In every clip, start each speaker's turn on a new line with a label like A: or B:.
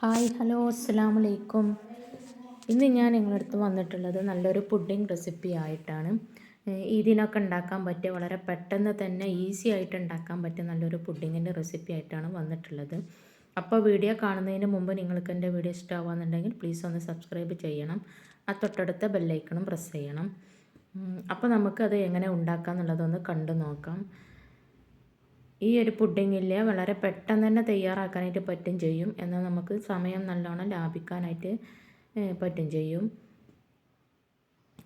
A: Hi hello അസ്സാം വലൈക്കും ഇന്ന് ഞാൻ നിങ്ങളുടെ അടുത്ത് വന്നിട്ടുള്ളത് നല്ലൊരു പുഡിംഗ് റെസിപ്പി ആയിട്ടാണ്. ഇതിനൊക്കെ ഉണ്ടാക്കാൻ പറ്റിയ വളരെ പെട്ടെന്ന് തന്നെ ഈസി ആയിട്ട് ഉണ്ടാക്കാൻ പറ്റിയ നല്ലൊരു പുഡിങ്ങിന്റെ റെസിപ്പി ആയിട്ടാണ് വന്നിട്ടുള്ളത്. അപ്പോൾ വീഡിയോ കാണുന്നതിന് മുമ്പ് നിങ്ങൾക്ക് എന്റെ വീഡിയോ ഇഷ്ടമാകുന്നുണ്ടെങ്കിൽ പ്ലീസ് ഒന്ന് സബ്സ്ക്രൈബ് ചെയ്യണം. ആ തൊട്ടടുത്ത ബെല്ലൈക്കണും പ്രസ് ചെയ്യണം. അപ്പോൾ നമുക്കത് എങ്ങനെ ഉണ്ടാക്കാം എന്നുള്ളതൊന്ന് കണ്ടു നോക്കാം. ഈ ഒരു പുഡിങ്ങിൽ വളരെ പെട്ടെന്ന് തന്നെ തയ്യാറാക്കാനായിട്ട് പറ്റും ചെയ്യും. എന്നാൽ നമുക്ക് സമയം നല്ലോണം ലാഭിക്കാനായിട്ട് പറ്റും ചെയ്യും.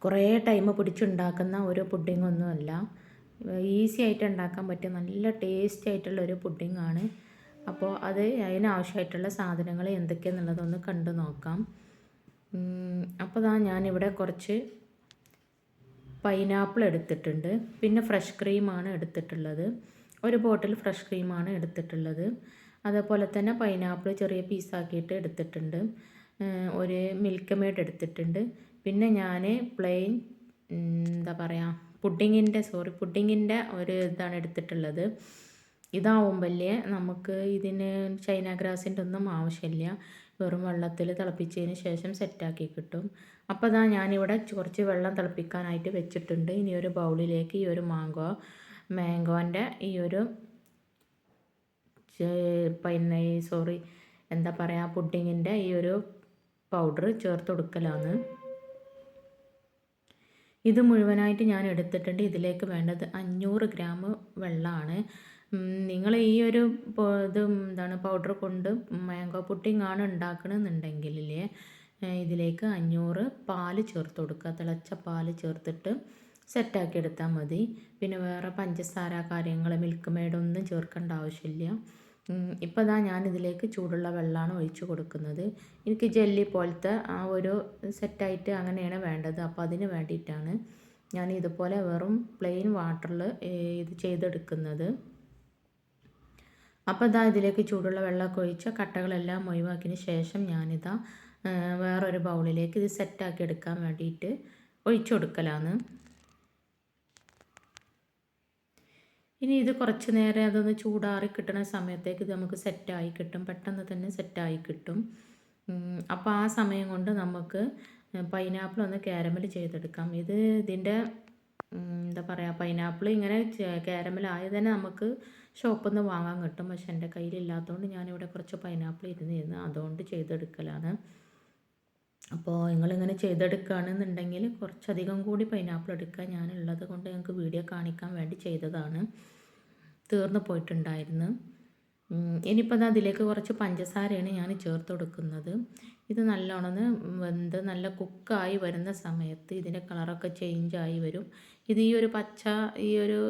A: കുറേ ടൈം പിടിച്ചുണ്ടാക്കുന്ന ഒരു പുഡിങ്ങൊന്നുമല്ല ഈസി ആയിട്ട് ഉണ്ടാക്കാൻ പറ്റിയ നല്ല ടേസ്റ്റി ആയിട്ടുള്ള ഒരു പുഡിങ്ങാണ് അപ്പോൾ അത് അതിനാവശ്യമായിട്ടുള്ള സാധനങ്ങൾ എന്തൊക്കെയാണെന്നുള്ളതൊന്ന് കണ്ടു നോക്കാം. അപ്പോൾ ദാ ഞാനിവിടെ കുറച്ച് പൈനാപ്പിൾ എടുത്തിട്ടുണ്ട്. പിന്നെ ഫ്രഷ് ക്രീമാണ് എടുത്തിട്ടുള്ളത്. ഒരു ബോട്ടിൽ ഫ്രഷ് ക്രീമാണ് എടുത്തിട്ടുള്ളത്. അതേപോലെ തന്നെ പൈനാപ്പിൾ ചെറിയ പീസാക്കിയിട്ട് എടുത്തിട്ടുണ്ട്. ഒരു മിൽക്ക് മെയ്ഡ് എടുത്തിട്ടുണ്ട്. പിന്നെ ഞാൻ പ്ലെയിൻ എന്താ പറയുക പുഡിങ്ങിന്റെ സോറി പുഡിങ്ങിന്റെ ഒരു ഇതാണ് എടുത്തിട്ടുള്ളത്. ഇതാവുമ്പല്ലേ നമുക്ക് ഇതിന് ചൈന ഗ്രാസിന്റെ ഒന്നും ആവശ്യമില്ല. വെറും വെള്ളത്തിൽ തിളപ്പിച്ചതിന് ശേഷം സെറ്റാക്കി കിട്ടും. അപ്പോൾ ഞാനിവിടെ കുറച്ച് വെള്ളം തിളപ്പിക്കാനായിട്ട് വെച്ചിട്ടുണ്ട്. ഇനി ഒരു ബൗളിലേക്ക് ഈ ഒരു മാങ്കോ മാംഗോന്റെ ഈ ഒരു പിന്നെ സോറി എന്താ പറയുക പുഡിങ്ങിന്റെ ഈ ഒരു പൗഡർ ചേർത്ത് കൊടുക്കലാണ്. ഇത് മുഴുവനായിട്ട് ഞാൻ എടുത്തിട്ടുണ്ട്. ഇതിലേക്ക് വേണ്ടത് അഞ്ഞൂറ് ഗ്രാം വെള്ളമാണ്. നിങ്ങൾ ഈ ഒരു ഇത് എന്താണ് പൗഡർ കൊണ്ട് മാംഗോ പുഡിംഗ് ആണ് ഉണ്ടാക്കണമെന്നുണ്ടെങ്കിൽ ഇതിലേക്ക് അഞ്ഞൂറ് പാൽ ചേർത്ത് കൊടുക്കുക. തിളച്ച പാൽ ചേർത്തിട്ട് സെറ്റാക്കി എടുത്താൽ മതി. പിന്നെ വേറെ പഞ്ചസാര കാര്യങ്ങൾ മിൽക്ക് മേഡൊന്നും ചേർക്കേണ്ട ആവശ്യമില്ല. ഇപ്പോൾ ഇതാ ഞാനിതിലേക്ക് ചൂടുള്ള വെള്ളമാണ് ഒഴിച്ച് കൊടുക്കുന്നത്. എനിക്ക് ജെല്ലി പോലത്തെ ആ ഒരു സെറ്റായിട്ട് അങ്ങനെയാണ് വേണ്ടത്. അപ്പോൾ അതിന് വേണ്ടിയിട്ടാണ് ഞാൻ ഇതുപോലെ വെറും പ്ലെയിൻ വാട്ടറിൽ ഇത് ചെയ്തെടുക്കുന്നത്. അപ്പോൾ ഇതാ ഇതിലേക്ക് ചൂടുള്ള വെള്ളമൊക്കെ ഒഴിച്ച് കട്ടകളെല്ലാം ഒഴിവാക്കിയതിന് ശേഷം ഞാനിതാ വേറൊരു ബൗളിലേക്ക് ഇത് സെറ്റാക്കി എടുക്കാൻ വേണ്ടിയിട്ട് ഒഴിച്ചു കൊടുക്കലാണ്. ഇനി ഇത് കുറച്ച് നേരം അതൊന്ന് ചൂടാറി കിട്ടണ സമയത്തേക്ക് ഇത് നമുക്ക് സെറ്റായി കിട്ടും. പെട്ടെന്ന് തന്നെ സെറ്റായി കിട്ടും. അപ്പോൾ ആ സമയം കൊണ്ട് നമുക്ക് പൈനാപ്പിൾ ഒന്ന് കാരമൽ ചെയ്തെടുക്കാം. ഇത് ഇതിന്റെ എന്താ പറയുക പൈനാപ്പിൾ ഇങ്ങനെ കാരമൽ ആയത് തന്നെ നമുക്ക് ഷോപ്പിൽ നിന്ന് വാങ്ങാൻ കിട്ടും. പക്ഷെ എന്റെ കയ്യിലില്ലാത്തതുകൊണ്ട് ഞാനിവിടെ കുറച്ച് പൈനാപ്പിൾ ഇരുന്നിരുന്നു അതുകൊണ്ട് ചെയ്തെടുക്കലാണ്. അപ്പോൾ നിങ്ങളിങ്ങനെ ചെയ്തെടുക്കുകയാണെന്നുണ്ടെങ്കിൽ കുറച്ചധികം കൂടി പൈനാപ്പിൾ എടുക്കുക. ഞാനുള്ളത് കൊണ്ട് ഞങ്ങൾക്ക് വീഡിയോ കാണിക്കാൻ വേണ്ടി ചെയ്തതാണ്. തീർന്നു പോയിട്ടുണ്ടായിരുന്നു. ഇനിയിപ്പോൾ അത് അതിലേക്ക് കുറച്ച് പഞ്ചസാരയാണ് ഞാൻ ചേർത്ത് കൊടുക്കുന്നത്. ഇത് നല്ലോണം വെന്ത് നല്ല കുക്കായി വരുന്ന സമയത്ത് ഇതിന്റെ കളറൊക്കെ ചേഞ്ചായി വരും. ഇത് ഈ ഒരു പച്ച ഈ ഒരു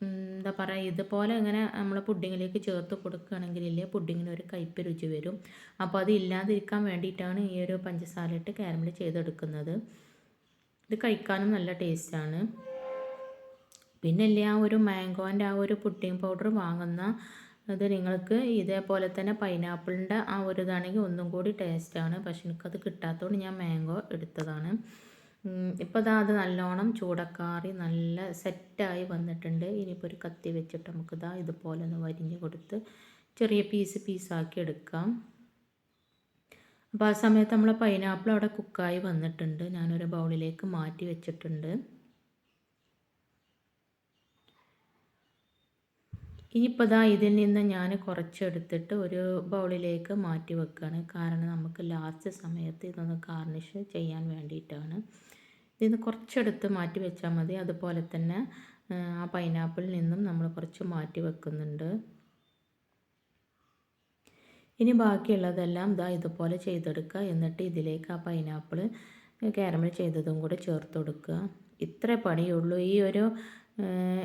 A: എന്താ പറയുക ഇതുപോലെ ഇങ്ങനെ നമ്മൾ പുഡിങ്ങിലേക്ക് ചേർത്ത് കൊടുക്കുകയാണെങ്കിലല്ലേ പുഡിങ്ങിന് ഒരു കയ്പ്പ് രുചി വരും. അപ്പോൾ അത് ഇല്ലാതിരിക്കാൻ വേണ്ടിയിട്ടാണ് ഈ ഒരു പഞ്ചസാര ഇട്ട് കാരമൽ ചെയ്തെടുക്കുന്നത്. ഇത് കഴിക്കാനും നല്ല ടേസ്റ്റാണ് പിന്നെ അല്ലേ ആ ഒരു മാംഗോന്റെ ആ ഒരു പുഡിംഗ് പൗഡർ വാങ്ങുന്ന അത് നിങ്ങൾക്ക് ഇതേപോലെ തന്നെ പൈനാപ്പിളിന്റെ ആ ഒരു ഇതാണെങ്കിൽ ഒന്നും കൂടി ടേസ്റ്റാണ് പക്ഷെ എനിക്കത് കിട്ടാത്തതുകൊണ്ട് ഞാൻ മാംഗോ എടുത്തതാണ്. ഇപ്പോൾ ഇതാ അത് നല്ലോണം ചൂടക്കാറി നല്ല സെറ്റായി വന്നിട്ടുണ്ട്. ഇനിയിപ്പോൾ ഒരു കത്തി വെച്ചിട്ട് നമുക്ക് ഇതാ ഇതുപോലെ ഒന്ന് വരിഞ്ഞ് കൊടുത്ത് ചെറിയ പീസ് പീസാക്കി എടുക്കാം. അപ്പോൾ ആ സമയത്ത് നമ്മൾ പൈനാപ്പിൾ അവിടെ കുക്കായി വന്നിട്ടുണ്ട്. ഞാനൊരു ബൗളിലേക്ക് മാറ്റി വെച്ചിട്ടുണ്ട്. ഇനിയിപ്പോൾ ഇതാ ഇതിൽ നിന്ന് ഞാൻ കുറച്ചെടുത്തിട്ട് ഒരു ബൗളിലേക്ക് മാറ്റി വെക്കുകയാണ് കാരണം നമുക്ക് ലാസ്റ്റ് സമയത്ത് ഇതൊന്ന് ഗാർണിഷ് ചെയ്യാൻ വേണ്ടിയിട്ടാണ്. ഇതിൽ നിന്ന് കുറച്ചെടുത്ത് മാറ്റി വെച്ചാൽ മതി. അതുപോലെ തന്നെ ആ പൈനാപ്പിളിൽ നിന്നും നമ്മൾ കുറച്ച് മാറ്റി വെക്കുന്നുണ്ട്. ഇനി ബാക്കിയുള്ളതെല്ലാം ഇതാ ഇതുപോലെ ചെയ്തെടുക്കുക. എന്നിട്ട് ഇതിലേക്ക് ആ പൈനാപ്പിൾ കാരമൽ ചെയ്തതും കൂടെ ചേർത്ത് കൊടുക്കുക. ഇത്ര പണിയുള്ളൂ. ഈ ഒരു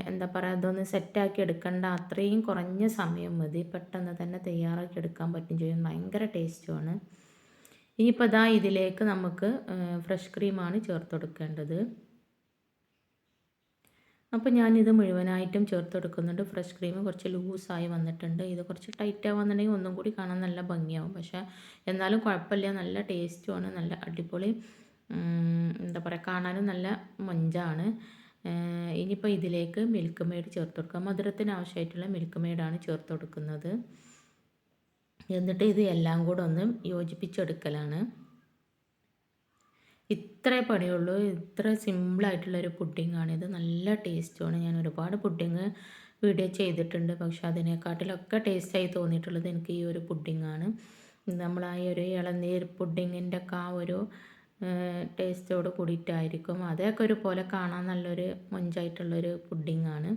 A: എന്താ പറയുക അതൊന്ന് സെറ്റാക്കി എടുക്കേണ്ട. അത്രയും കുറഞ്ഞ സമയം മതി. പെട്ടെന്ന് തന്നെ തയ്യാറാക്കി എടുക്കാൻ പറ്റും ചെയ്യും. ഭയങ്കര ടേസ്റ്റുമാണ് ഇനിയിപ്പോൾ ഇതാ ഇതിലേക്ക് നമുക്ക് ഫ്രഷ് ക്രീമാണ് ചേർത്ത് കൊടുക്കേണ്ടത് അപ്പോൾ ഞാനിത് മുഴുവനായിട്ടും ചേർത്ത് കൊടുക്കുന്നുണ്ട് ഫ്രഷ് ക്രീം കുറച്ച് ലൂസായി വന്നിട്ടുണ്ട്. ഇത് കുറച്ച് ടൈറ്റ് ആവുന്നുണ്ടെങ്കിൽ ഒന്നും കൂടി കാണാൻ നല്ല ഭംഗിയാവും. പക്ഷേ എന്നാലും കുഴപ്പമില്ല. നല്ല ടേസ്റ്റുമാണ് നല്ല അടിപൊളി എന്താ പറയുക കാണാനും നല്ല മൊഞ്ചാണ്. ഇനിയിപ്പോൾ ഇതിലേക്ക് മിൽക്ക് മെയ്ഡ് ചേർത്ത് കൊടുക്കുക മധുരത്തിന് ആവശ്യമായിട്ടുള്ള മിൽക്ക് മെയ്ഡാണ് ചേർത്ത് കൊടുക്കുന്നത് എന്നിട്ട് ഇത് എല്ലാം കൂടെ ഒന്ന് യോജിപ്പിച്ചെടുക്കലാണ്. ഇത്രേ പണിയുള്ളൂ. ഇത്ര സിമ്പിളായിട്ടുള്ളൊരു പുഡിങ്ങാണിത് നല്ല ടേസ്റ്റുമാണ് ഞാൻ ഒരുപാട് പുഡിങ് വീഡിയോ ചെയ്തിട്ടുണ്ട്. പക്ഷെ അതിനെക്കാട്ടിലൊക്കെ ടേസ്റ്റായി തോന്നിയിട്ടുള്ളത് എനിക്ക് ഈ ഒരു പുഡിങ്ങാണ്. നമ്മൾ ആ ഒരു ഇളനീർ പുഡിങ്ങിന്റെ ഒക്കെ ആ ഒരു ടേസ്റ്റോട് കൂടിയിട്ടായിരിക്കും. അതൊക്കെ ഒരു പോലെ കാണാൻ നല്ലൊരു മൊഞ്ചായിട്ടുള്ളൊരു പുഡിങ്ങാണ്.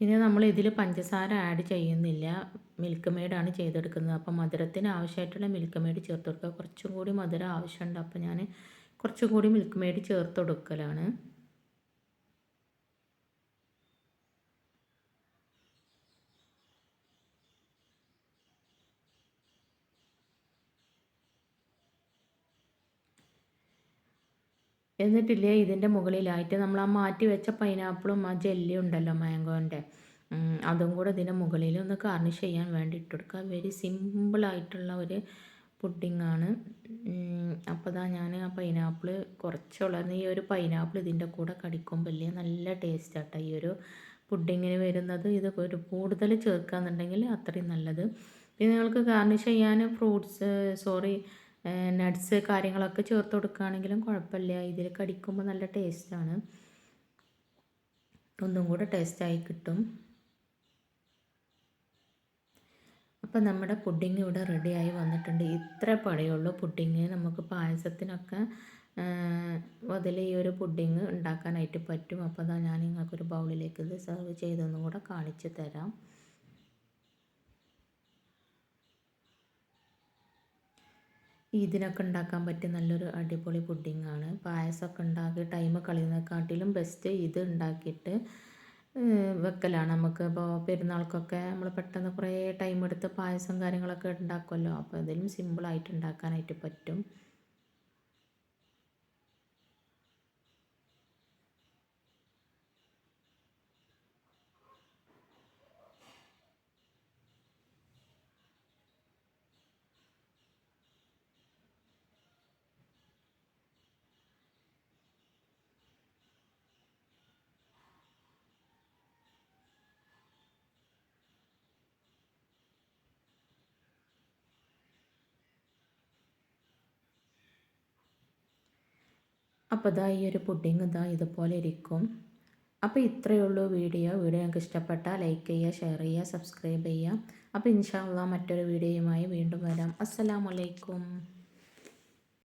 A: പിന്നെ നമ്മൾ ഇതിൽ പഞ്ചസാര ആഡ് ചെയ്യുന്നില്ല. മിൽക്ക് മെയ്ഡാണ് ചെയ്തെടുക്കുന്നത്. അപ്പോൾ മധുരത്തിന് ആവശ്യമായിട്ടുള്ള മിൽക്ക് മെയ്ഡ് ചേർത്ത് കൊടുക്കുക. കുറച്ചും കൂടി മധുരം ആവശ്യമുണ്ട്. അപ്പോൾ ഞാൻ കുറച്ചും കൂടി മിൽക്ക് മെയ്ഡ് ചേർത്ത് കൊടുക്കലാണ്. എന്നിട്ടില്ലേ ഇതിന്റെ മുകളിലായിട്ട് നമ്മൾ ആ മാറ്റി വെച്ച പൈനാപ്പിളും ആ ജെല്ലിയും ഉണ്ടല്ലോ മാംഗോന്റെ അതും കൂടെ ഇതിന്റെ മുകളിൽ ഒന്ന് ഗാർണിഷ് ചെയ്യാൻ വേണ്ടി ഇട്ട് കൊടുക്കുക വെരി സിമ്പിളായിട്ടുള്ള ഒരു പുഡിങ്ങാണ് അപ്പോൾ ഇതാ ഞാൻ ആ പൈനാപ്പിൾ കുറച്ചുള്ളത് ഈ ഒരു പൈനാപ്പിൾ ഇതിന്റെ കൂടെ കടിക്കുമ്പോൾ ഇല്ലേ നല്ല ടേസ്റ്റാട്ടോ ഈ ഒരു പുഡിങ്ങിന് വരുന്നത്. ഇത് ഒരു കൂടുതൽ ചേർക്കുകയെന്നുണ്ടെങ്കിൽ അത്രയും നല്ലത്. പിന്നെ നിങ്ങൾക്ക് ഗാർണിഷ് ചെയ്യാൻ ഫ്രൂട്ട്സ് സോറി നട്ട്സ് കാര്യങ്ങളൊക്കെ ചേർത്ത് കൊടുക്കുകയാണെങ്കിലും കുഴപ്പമില്ല. ഇതിൽ കടിക്കുമ്പോൾ നല്ല ടേസ്റ്റാണ് ഒന്നും കൂടെ ടേസ്റ്റായി കിട്ടും. അപ്പം നമ്മുടെ പുഡിങ് ഇവിടെ റെഡിയായി വന്നിട്ടുണ്ട്. ഇത്ര പഴയുള്ളൂ പുഡിങ് നമുക്ക് പായസത്തിനൊക്കെ അതിൽ ഈ ഒരു പുഡിങ് ഉണ്ടാക്കാനായിട്ട് പറ്റും. അപ്പോൾ ഞാൻ നിങ്ങൾക്കൊരു ബൗളിലേക്ക് ഇത് സെർവ് ചെയ്തൊന്നും കൂടെ കാണിച്ചു തരാം. ഇതിനൊക്കെ ഉണ്ടാക്കാൻ പറ്റിയ നല്ലൊരു അടിപൊളി പുഡിങ്ങാണ് പായസമൊക്കെ ഉണ്ടാക്കി ടൈം കളയുന്നതിനെക്കാട്ടിലും ബെസ്റ്റ് ഇത് ഉണ്ടാക്കിയിട്ട് വെക്കലാണ്. നമുക്ക് ഇപ്പോൾ പെരുന്നാൾക്കൊക്കെ നമ്മൾ പെട്ടെന്ന് കുറേ ടൈം എടുത്ത് പായസം കാര്യങ്ങളൊക്കെ ഉണ്ടാക്കുമല്ലോ അപ്പോൾ അതിലും സിമ്പിളായിട്ട് ഉണ്ടാക്കാനായിട്ട് പറ്റും. അപ്പോൾ ഇതാ ഈ ഒരു പുഡിങ് ഇതാ ഇതുപോലെ ഇരിക്കും. അപ്പോൾ ഇത്രയേ ഉള്ളൂ വീഡിയോ. വീഡിയോ നിങ്ങൾക്ക് ഇഷ്ടപ്പെട്ടാൽ ലൈക്ക് ചെയ്യുക ഷെയർ ചെയ്യുക സബ്സ്ക്രൈബ് ചെയ്യുക. അപ്പോൾ ഇൻഷാല്ല മറ്റൊരു വീഡിയോയുമായി വീണ്ടും വരാം. അസ്സലാമലൈക്കും